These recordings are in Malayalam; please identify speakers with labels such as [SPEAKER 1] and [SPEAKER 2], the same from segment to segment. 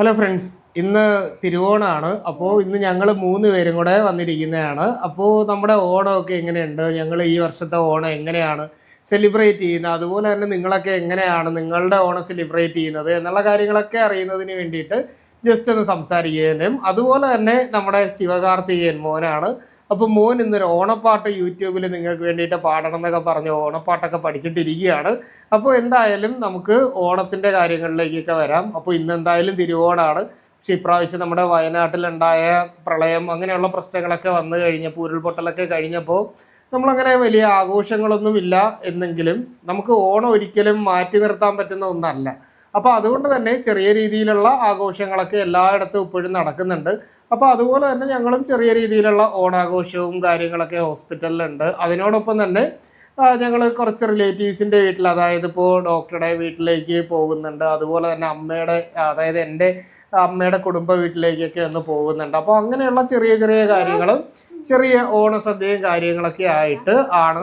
[SPEAKER 1] ഹലോ ഫ്രണ്ട്സ് ഇന്ന് തിരുവോണമാണ് അപ്പോൾ ഇന്ന് ഞങ്ങൾ മൂന്ന് പേരും കൂടെ വന്നിരിക്കുന്നതാണ്. അപ്പോൾ നമ്മുടെ ഓണമൊക്കെ എങ്ങനെയുണ്ട്? ഞങ്ങൾ ഈ വർഷത്തെ ഓണം എങ്ങനെയാണ്? സെലിബ്രേറ്റ് ചെയ്യുന്നത്. അതുപോലെ തന്നെ നിങ്ങളൊക്കെ എങ്ങനെയാണ് നിങ്ങളുടെ ഓണം സെലിബ്രേറ്റ് ചെയ്യുന്നത് എന്നുള്ള കാര്യങ്ങളൊക്കെ അറിയുന്നതിന് വേണ്ടിയിട്ട് ജസ്റ്റ് ഒന്ന് സംസാരിക്കാനും അതുപോലെ തന്നെ നമ്മുടെ ശിവകാർത്തികേയൻ മോനാണ്. അപ്പോൾ മോൻ ഇന്നൊരു ഓണപ്പാട്ട് യൂട്യൂബിൽ നിങ്ങൾക്ക് വേണ്ടിയിട്ട് പാടണം എന്നൊക്കെ പറഞ്ഞ് ഓണപ്പാട്ടൊക്കെ പഠിച്ചിട്ടിരിക്കുകയാണ്. അപ്പോൾ എന്തായാലും നമുക്ക് ഓണത്തിന്റെ കാര്യങ്ങളിലേക്കൊക്കെ വരാം. അപ്പോൾ ഇന്ന് എന്തായാലും തിരുവോണമാണ് പക്ഷേ ഇപ്രാവശ്യം നമ്മുടെ വയനാട്ടിലുണ്ടായ പ്രളയം അങ്ങനെയുള്ള പ്രശ്നങ്ങളൊക്കെ വന്നു കഴിഞ്ഞപ്പോൾ ഉരുൾപൊട്ടലൊക്കെ കഴിഞ്ഞപ്പോൾ നമ്മളങ്ങനെ വലിയ ആഘോഷങ്ങളൊന്നുമില്ല എന്നെങ്കിലും നമുക്ക് ഓണം ഒരിക്കലും മാറ്റി നിർത്താൻ പറ്റുന്ന ഒന്നല്ല. അപ്പോൾ അതുകൊണ്ട് തന്നെ ചെറിയ രീതിയിലുള്ള ആഘോഷങ്ങളൊക്കെ എല്ലായിടത്തും ഇപ്പോഴും നടക്കുന്നുണ്ട്. അപ്പോൾ അതുപോലെ തന്നെ ഞങ്ങളും ചെറിയ രീതിയിലുള്ള ഓണാഘോഷവും കാര്യങ്ങളൊക്കെ ഹോസ്പിറ്റലിലുണ്ട്. അതിനോടൊപ്പം തന്നെ ഞങ്ങൾ കുറച്ച് റിലേറ്റീവ്സിന്റെ വീട്ടിൽ അതായത് ഇപ്പോൾ ഡോക്ടറുടെ വീട്ടിലേക്ക് പോകുന്നുണ്ട്. അതുപോലെ തന്നെ അമ്മയുടെ അതായത് എന്റെ അമ്മയുടെ കുടുംബ വീട്ടിലേക്കൊക്കെ ഒന്ന് പോകുന്നുണ്ട്. അപ്പോൾ അങ്ങനെയുള്ള ചെറിയ ചെറിയ കാര്യങ്ങളും ചെറിയ ഓണസദ്യയും കാര്യങ്ങളൊക്കെ ആയിട്ട് ആണ്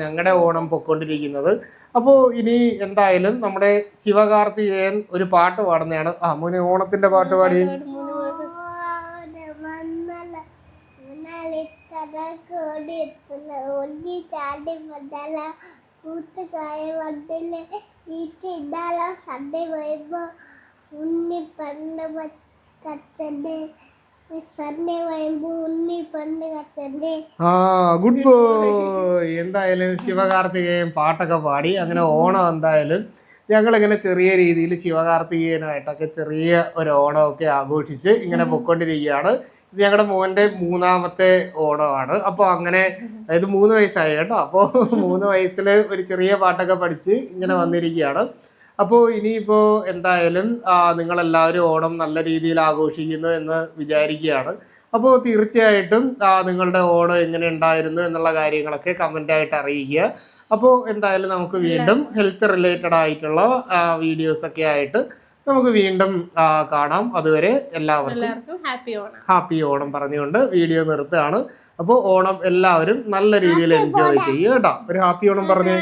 [SPEAKER 1] ഞങ്ങളുടെ ഓണം പൊയ്ക്കൊണ്ടിരിക്കുന്നത് അപ്പോൾ ഇനി എന്തായാലും നമ്മുടെ ശിവകാർത്തികേയൻ ഒരു പാട്ട് പാടുന്നതാണ്. ആ മോനെ ഓണത്തിന്റെ പാട്ട് പാടി.
[SPEAKER 2] കൂട്ടുകായ ഉണ്ണി പണ്ട് കച്ചന്റെ
[SPEAKER 1] ആ ഗുഡ് ബോയ് എന്തായാലും ശിവകാർത്തികേയൻ പാട്ടൊക്കെ പാടി അങ്ങനെ ഓണം എന്തായാലും ഞങ്ങളിങ്ങനെ ചെറിയ രീതിയിൽ ശിവകാർത്തികേയനായിട്ടൊക്കെ ചെറിയ ഒരു ഓണമൊക്കെ ആഘോഷിച്ച് ഇങ്ങനെ പൊയ്ക്കൊണ്ടിരിക്കുകയാണ്. ഇത് ഞങ്ങളുടെ മോന്റെ മൂന്നാമത്തെ ഓണമാണ്. അപ്പോൾ അങ്ങനെ അതായത് മൂന്ന് വയസ്സായി കേട്ടോ. അപ്പോൾ മൂന്ന് വയസ്സിൽ ഒരു ചെറിയ പാട്ടൊക്കെ പഠിച്ച് ഇങ്ങനെ വന്നിരിക്കുകയാണ്. അപ്പോൾ ഇനിയിപ്പോൾ എന്തായാലും നിങ്ങൾ നിങ്ങളെല്ലാവരും ഓണം നല്ല രീതിയിൽ ആഘോഷിക്കുന്നു എന്ന് വിചാരിക്കുകയാണ്. അപ്പോൾ തീർച്ചയായിട്ടും നിങ്ങളുടെ ഓണം എങ്ങനെ ഉണ്ടായിരുന്നു എന്നുള്ള കാര്യങ്ങളൊക്കെ കമന്റായിട്ട് അറിയിക്കുക. അപ്പോൾ എന്തായാലും നമുക്ക് വീണ്ടും ഹെൽത്ത് റിലേറ്റഡ് ആയിട്ടുള്ള വീഡിയോസ് ഒക്കെ ആയിട്ട് നമുക്ക് വീണ്ടും കാണാം. അതുവരെ എല്ലാവർക്കും
[SPEAKER 3] ഹാപ്പി ഓണം.
[SPEAKER 1] ഹാപ്പി ഓണം പറഞ്ഞുകൊണ്ട് വീഡിയോ നിർത്തുകയാണ്. അപ്പോൾ ഓണം എല്ലാവരും നല്ല രീതിയിൽ എൻജോയ് ചെയ്യുക കേട്ടോ. ഒരു ഹാപ്പി ഓണം പറഞ്ഞു.